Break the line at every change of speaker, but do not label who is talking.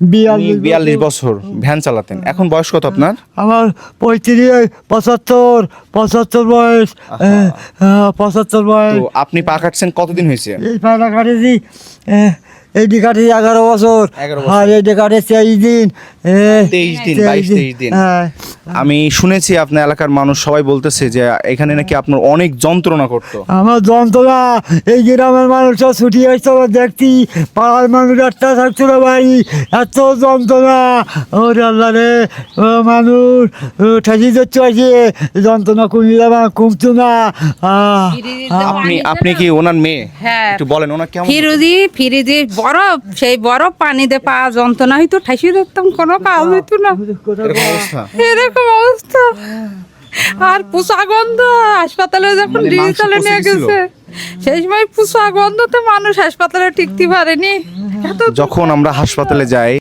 বিয়াল্লিশ
বছর। ভ্যান চালাতেন। এখন বয়স কত আপনার?
আমার পঁয়ত্রিশ পঁচাত্তর পঁচাত্তর বয়স পঁচাত্তর বয়স।
আপনি পা কাটছেন কতদিন হয়েছে?
এই পায়রা কাটেছি এইটি কাটেছি এগারো বছর।
11 বছর।
আর এইটি কাটেছি তেইশ দিন
তেইশ দিন, 22 23 দিন।
হ্যাঁ।
আমি শুনেছি আপনার এলাকার মানুষ সবাই বলতেছে যে এখানে নাকি আপনার অনেক যন্ত্রণা করতো।
আমার যন্ত্রণা এই গ্রামের মানুষ সব ছুটি আসতো দেখতি পাড়ার মানুষ একটা থাকতো না বাড়ি এত যন্ত্রণা। ওরে আল্লাহ রে ও মানুষ ঠেকি যাচ্ছে আছে যন্ত্রণা কমে যাবে কমতো না।
আপনি আপনি কি ওনার মেয়ে?
হ্যাঁ।
একটু বলেন ওনার কেমন
ফিরুজি ফিরিজি বরফ সেই বরফ পানিতে পা যন্ত্রণা হইতো ঠাসি ধরতাম কোনো কাজ হইতো না।
এরকম
এরকম অবস্থা। আর পুষা গন্ধ হাসপাতালে যখন
মানে
ডিজিটালে নিয়ে গেছে সেই সময় পুষা গন্ধতে মানুষ হাসপাতালে টিকতে পারেনি।
যখন আমরা হাসপাতালে যাই